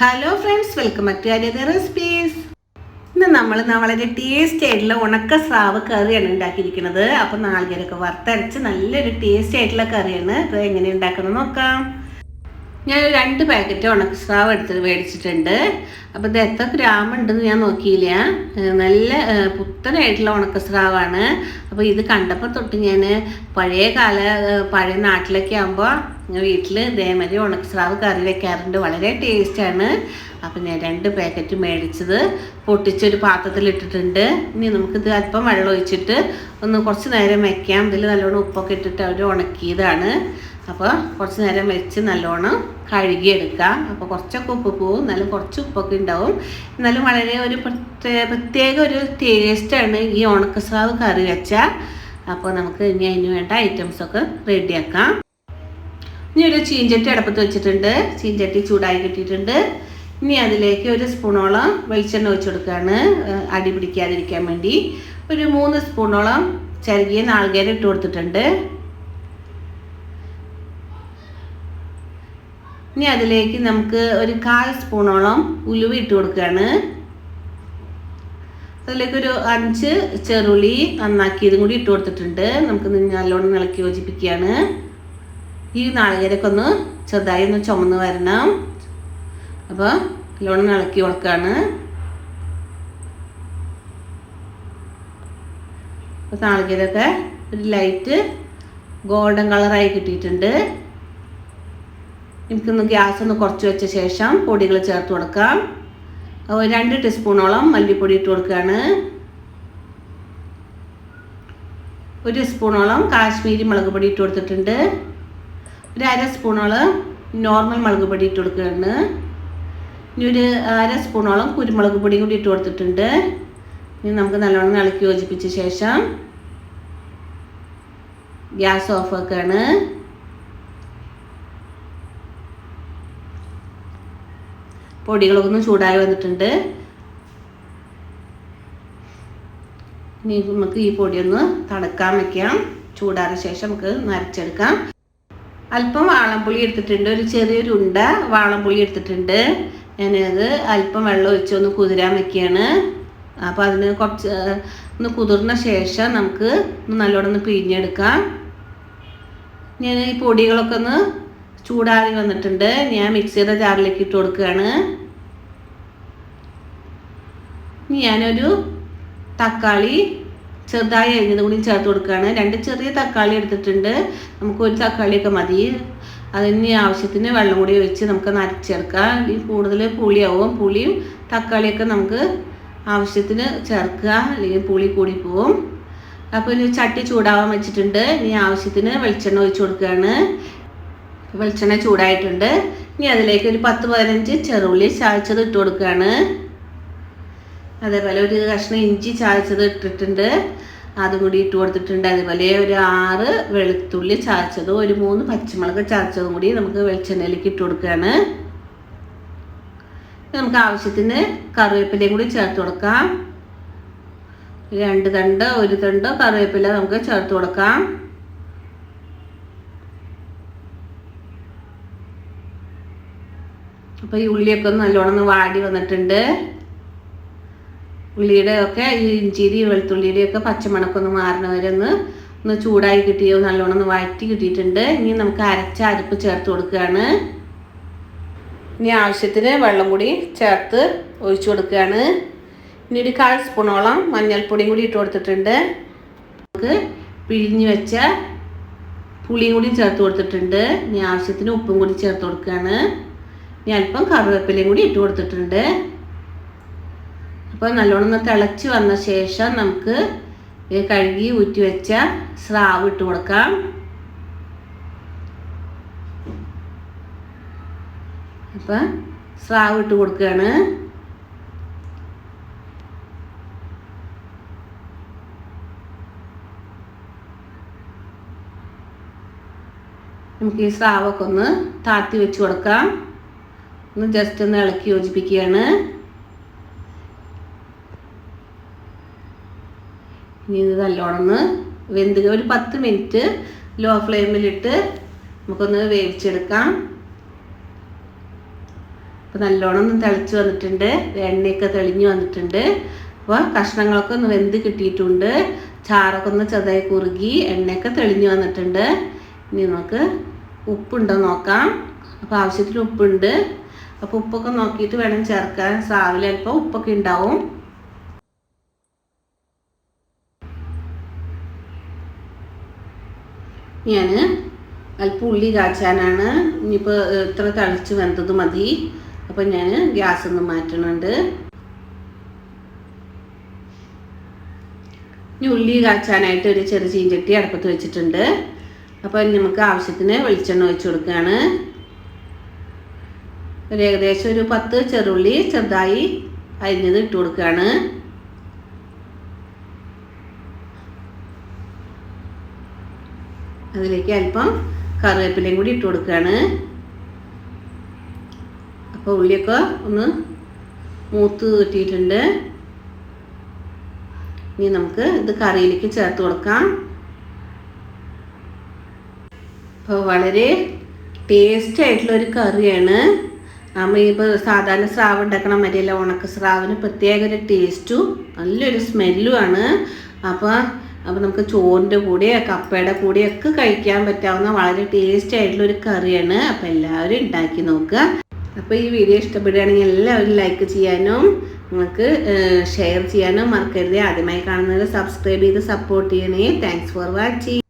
Hello friends welcome back to Arya recipes ഇന്ന് നമ്മൾ വളരെ ടേസ്റ്റി ആയിട്ടുള്ള ഉണക്ക സ്രാവ് കറിയാണ് ഉണ്ടാക്കിയിരിക്കുന്നത്. അപ്പം നാളികേരൊക്കെ വറുത്തരച്ച് നല്ലൊരു ടേസ്റ്റി ആയിട്ടുള്ള കറിയാണ്. ഇത് എങ്ങനെ ഉണ്ടാക്കുന്നത് നോക്കാം. ഞാൻ രണ്ട് പാക്കറ്റ് ഉണക്ക സ്രാവ് എടുത്ത് മേടിച്ചിട്ടുണ്ട്. അപ്പോൾ ഇത് എത്ര ഗ്രാം ഉണ്ടെന്ന് ഞാൻ നോക്കിയില്ല. നല്ല പുത്തനായിട്ടുള്ള ഉണക്ക സ്രാവാണ് അപ്പോൾ ഇത് കണ്ടപ്പോൾ തൊട്ട് ഞാൻ പഴയ കാല പഴയ നാട്ടിലൊക്കെ ആകുമ്പോൾ വീട്ടിൽ ഇതേമാതിരി ഉണക്ക സ്രാവ് കറി വെക്കാറുണ്ട്. വളരെ ടേസ്റ്റാണ് അപ്പോൾ ഞാൻ രണ്ട് പാക്കറ്റ് മേടിച്ചത് പൊട്ടിച്ചൊരു പാത്രത്തിൽ ഇട്ടിട്ടുണ്ട് ഇനി നമുക്കിത് അല്പം വെള്ളം ഒഴിച്ചിട്ട് ഒന്ന് കുറച്ച് നേരം വെക്കാം. ഇതിൽ നല്ലോണം ഉപ്പൊക്കെ ഇട്ടിട്ട് അവർ ഉണക്കിയതാണ്. അപ്പോൾ കുറച്ച് നേരം വെച്ച് നല്ലോണം കഴുകിയെടുക്കാം. അപ്പോൾ കുറച്ചൊക്കെ ഉപ്പ് പോവും. നല്ല കുറച്ച് ഉപ്പൊക്കെ ഉണ്ടാവും. എന്നാലും വളരെ ഒരു പ്രത്യേക ഒരു ടേസ്റ്റാണ് ഈ ഉണക്കസ്രാവ് കറി വെച്ചാൽ അപ്പോൾ നമുക്ക് ഇനി അതിന് വേണ്ട ഐറ്റംസൊക്കെ റെഡിയാക്കാം ഇനി ഒരു ചീഞ്ചട്ടി അടുപ്പത്ത് വെച്ചിട്ടുണ്ട്. ചീഞ്ചട്ടി ചൂടായി കിട്ടിയിട്ടുണ്ട്. ഇനി അതിലേക്ക് ഒരു സ്പൂണോളം വെളിച്ചെണ്ണ ഒഴിച്ച് കൊടുക്കുകയാണ് അടി പിടിക്കാതിരിക്കാൻ വേണ്ടി. ഒരു മൂന്ന് സ്പൂണോളം ചരുകിയ നാളികേരം ഇട്ട് കൊടുത്തിട്ടുണ്ട്. ഇനി അതിലേക്ക് നമുക്ക് ഒരു കാൽ സ്പൂണോളം ഉലുവ ഇട്ട് കൊടുക്കുകയാണ്. അതിലേക്ക് ഒരു അഞ്ച് ചെറുള്ളി നന്നാക്കിയതും കൂടി ഇട്ട് കൊടുത്തിട്ടുണ്ട്. നമുക്ക് നല്ലോണം ഇളക്കി യോജിപ്പിക്കുകയാണ്. ഈ നാളികേരൊക്കെ ഒന്ന് ചെറുതായി ഒന്ന് ചുമന്ന് വരണം. അപ്പോൾ നല്ലോണം ഇളക്കി കൊടുക്കുകയാണ്. അപ്പോൾ നാളികേരൊക്കെ ഒരു ലൈറ്റ് ഗോൾഡൻ കളറായി കിട്ടിയിട്ടുണ്ട്. എനിക്കൊന്ന് ഗ്യാസ് ഒന്ന് കുറച്ച് വെച്ച ശേഷം പൊടികൾ ചേർത്ത് കൊടുക്കാം. രണ്ട് ടീസ്പൂണോളം മല്ലിപ്പൊടി ഇട്ട് കൊടുക്കുകയാണ്. ഒരു സ്പൂണോളം കാശ്മീരി മുളക് പൊടി ഇട്ട് കൊടുത്തിട്ടുണ്ട്. ഒരു അര സ്പൂണോളം നോർമൽ മുളക് പൊടി ഇട്ട് കൊടുക്കുകയാണ്. ഇനി ഒരു അര സ്പൂണോളം കുരുമുളക് പൊടിയും കൂടി ഇട്ട് കൊടുത്തിട്ടുണ്ട്. ഇനി നമുക്ക് നല്ലോണം ഇളക്കി യോജിപ്പിച്ച ശേഷം ഗ്യാസ് ഓഫ് ആക്കുകയാണ്. പൊടികളൊക്കെ ഒന്ന് ചൂടായി വന്നിട്ടുണ്ട്. ഇനി നമുക്ക് ഈ പൊടിയൊന്ന് തണുക്കാൻ വെക്കാം. ചൂടാറിയ ശേഷം നമുക്ക് നരച്ചെടുക്കാം. അല്പം വാളംപുളി എടുത്തിട്ടുണ്ട്. ഒരു ചെറിയൊരു ഉണ്ട വാളംപുളി എടുത്തിട്ടുണ്ട്. ഞാനത് അല്പം വെള്ളം ഒഴിച്ച് ഒന്ന് കുതിരാൻ വെക്കുകയാണ് അപ്പോൾ അതിന് കുറച്ച് ഒന്ന് കുതിർന്ന ശേഷം നമുക്ക് നല്ലോണം ഒന്ന് പിഴിഞ്ഞെടുക്കാം. ഞാൻ ഈ പൊടികളൊക്കെ ഒന്ന് ചൂടാറി വന്നിട്ടുണ്ട്. ഞാൻ മിക്സിയുടെ ജാറിലേക്ക് ഇട്ട് കൊടുക്കുകയാണ്. ഇനി ഞാനൊരു തക്കാളി ചെറുതായി അരിഞ്ഞത് കൂടി ചേർത്ത് കൊടുക്കുകയാണ്. രണ്ട് ചെറിയ തക്കാളി എടുത്തിട്ടുണ്ട്. നമുക്ക് ഒരു തക്കാളിയൊക്കെ മതി. അതിന് ആവശ്യത്തിന് വെള്ളം കൂടി ഒഴിച്ച് നമുക്ക് നരച്ചേർക്കാം ഈ കൂടുതൽ പുളിയാവും. പുളിയും തക്കാളിയൊക്കെ നമുക്ക് ആവശ്യത്തിന് ചേർക്കുക. അല്ലെങ്കിൽ പുളി കൂടി പോവും. അപ്പോൾ ഒരു ചട്ടി ചൂടാവാൻ വെച്ചിട്ടുണ്ട്. ഇനി ആവശ്യത്തിന് വെളിച്ചെണ്ണ ഒഴിച്ച് കൊടുക്കുകയാണ്. വെളിച്ചെണ്ണ ചൂടായിട്ടുണ്ട്. ഇനി അതിലേക്ക് ഒരു പത്ത് പതിനഞ്ച് ചെറുള്ളി ചായച്ചത് ഇട്ട് കൊടുക്കുകയാണ്. അതേപോലെ ഒരു കഷ്ണം ഇഞ്ചി ചായച്ചത് ഇട്ടിട്ടുണ്ട്. അതും കൂടി ഇട്ട് കൊടുത്തിട്ടുണ്ട്. അതേപോലെ ഒരു ആറ് വെളുത്തുള്ളി ചായച്ചതും ഒരു മൂന്ന് പച്ചമുളക് ചായച്ചതും കൂടി നമുക്ക് വെളിച്ചെണ്ണയിലേക്ക് ഇട്ട് കൊടുക്കുകയാണ്. നമുക്ക് ആവശ്യത്തിന് കറിവേപ്പിലയും കൂടി ചേർത്ത് കൊടുക്കാം. രണ്ട് തണ്ട് ഒരു തണ്ട് കറിവേപ്പില നമുക്ക് ചേർത്ത് കൊടുക്കാം. അപ്പോൾ ഈ ഉള്ളിയൊക്കെ ഒന്ന് നല്ലോണം വാടി വന്നിട്ടുണ്ട്. ഉള്ളിയുടെ ഒക്കെ ഈ ഇഞ്ചിരി വെളുത്തുള്ളിയുടെ ഒക്കെ പച്ചമണക്കൊന്ന് മാറണ വരെ ഒന്ന് ഒന്ന് ചൂടായി കിട്ടിയോ നല്ലോണം ഒന്ന് വഴറ്റി കിട്ടിയിട്ടുണ്ട്. ഇനി നമുക്ക് അരച്ച അരപ്പ് ചേർത്ത് കൊടുക്കുകയാണ്. ഇനി ആവശ്യത്തിന് വെള്ളം കൂടി ചേർത്ത് ഒഴിച്ചു കൊടുക്കുകയാണ്. ഇനി ഒരു കാൽ സ്പൂണോളം മഞ്ഞൾപ്പൊടിയും കൂടി ഇട്ട് കൊടുത്തിട്ടുണ്ട്. നമുക്ക് പിഴിഞ്ഞ് വെച്ച പുളിയും കൂടി ചേർത്ത് കൊടുത്തിട്ടുണ്ട്. ഇനി ആവശ്യത്തിന് ഉപ്പും കൂടി ചേർത്ത് കൊടുക്കുകയാണ്. ഇനി അല്പം കറിവേപ്പിലയും കൂടി ഇട്ട് കൊടുത്തിട്ടുണ്ട്. അപ്പോൾ നല്ലോണം ഒന്ന് തിളച്ച് വന്ന ശേഷം നമുക്ക് കഴുകി ഊറ്റി വെച്ച സ്രാവ് ഇട്ട് കൊടുക്കാം. അപ്പം സ്രാവ് ഇട്ട് കൊടുക്കുകയാണ്. നമുക്ക് ഈ സ്രാവൊക്കെ ഒന്ന് താത്തി വെച്ച് കൊടുക്കാം. ഒന്ന് ജസ്റ്റ് ഒന്ന് ഇളക്കി യോജിപ്പിക്കുകയാണ്. ഇനി ഇത് നല്ലോണം ഒന്ന് വെന്ത് ഒരു പത്ത് മിനിറ്റ് ലോ ഫ്ലെയിമിലിട്ട് നമുക്കൊന്ന് വേവിച്ചെടുക്കാം. അപ്പോൾ നല്ലോണം ഒന്ന് തിളച്ച് വന്നിട്ടുണ്ട്. എണ്ണയൊക്കെ തെളിഞ്ഞു വന്നിട്ടുണ്ട്. അപ്പോൾ കഷ്ണങ്ങളൊക്കെ ഒന്ന് വെന്ത് കിട്ടിയിട്ടുണ്ട്. ചാറൊക്കെ ഒന്ന് ചെറുതായി കുറുകി എണ്ണയൊക്കെ തെളിഞ്ഞു വന്നിട്ടുണ്ട്. ഇനി നമുക്ക് ഉപ്പുണ്ടോ നോക്കാം. അപ്പോൾ ആവശ്യത്തിന് ഉപ്പുണ്ട്. അപ്പോൾ ഉപ്പൊക്കെ നോക്കിയിട്ട് വേണം ചേർക്കാൻ. സ്രാവിൽ അല്പം ഉപ്പൊക്കെ ഉണ്ടാവും. ഞാൻ അല്പം ഉള്ളി കാച്ചാനാണ്. ഇനിയിപ്പോൾ ഇത്ര തളിച്ച് വെന്തത് മതി. അപ്പോൾ ഞാൻ ഗ്യാസ് ഒന്ന് മാറ്റണുണ്ട്. ഇനി ഉള്ളി കാച്ചാനായിട്ട് ഒരു ചെറിയ ചീഞ്ചട്ടി അടുപ്പത്ത് വെച്ചിട്ടുണ്ട്. അപ്പോൾ നമുക്ക് ആവശ്യത്തിന് വെളിച്ചെണ്ണ ഒഴിച്ച് കൊടുക്കുകയാണ്. ഒരു ഏകദേശം ഒരു പത്ത് ചെറുള്ളി ചെറുതായി അരിഞ്ഞത് ഇട്ട് കൊടുക്കുകയാണ്. അതിലേക്ക് അല്പം കറിവേപ്പിലയും കൂടി ഇട്ട് കൊടുക്കുകയാണ്. അപ്പോൾ ഉള്ളിയൊക്കെ ഒന്ന് മൂത്ത് കിട്ടിയിട്ടുണ്ട്. ഇനി നമുക്ക് ഇത് കറിയിലേക്ക് ചേർത്ത് കൊടുക്കാം. അപ്പോൾ വളരെ ടേസ്റ്റ് ആയിട്ടുള്ള ഒരു കറിയാണ്. നമ്മൾ ഇപ്പോൾ സാധാരണ സ്രാവ് ഉണ്ടാക്കണ മതിയല്ല ഉണക്ക സ്രാവിന് പ്രത്യേക ഒരു ടേസ്റ്റും നല്ലൊരു സ്മെല്ലുമാണ് അപ്പോൾ അപ്പോൾ നമുക്ക് ചോറിന്റെ കൂടെ കപ്പയുടെ കൂടെയൊക്കെ കഴിക്കാൻ പറ്റാവുന്ന വളരെ ടേസ്റ്റി ആയിട്ടുള്ള ഒരു കറിയാണ്. അപ്പോൾ എല്ലാവരും ഉണ്ടാക്കി നോക്കുക. അപ്പോൾ ഈ വീഡിയോ ഇഷ്ടപ്പെടുകയാണെങ്കിൽ എല്ലാവരും ലൈക്ക് ചെയ്യാനും നിങ്ങൾക്ക് ഷെയർ ചെയ്യാനും മറക്കരുത്. ആദ്യമായി കാണുന്നത് സബ്സ്ക്രൈബ് ചെയ്ത് സപ്പോർട്ട് ചെയ്യണേ. Thanks for watching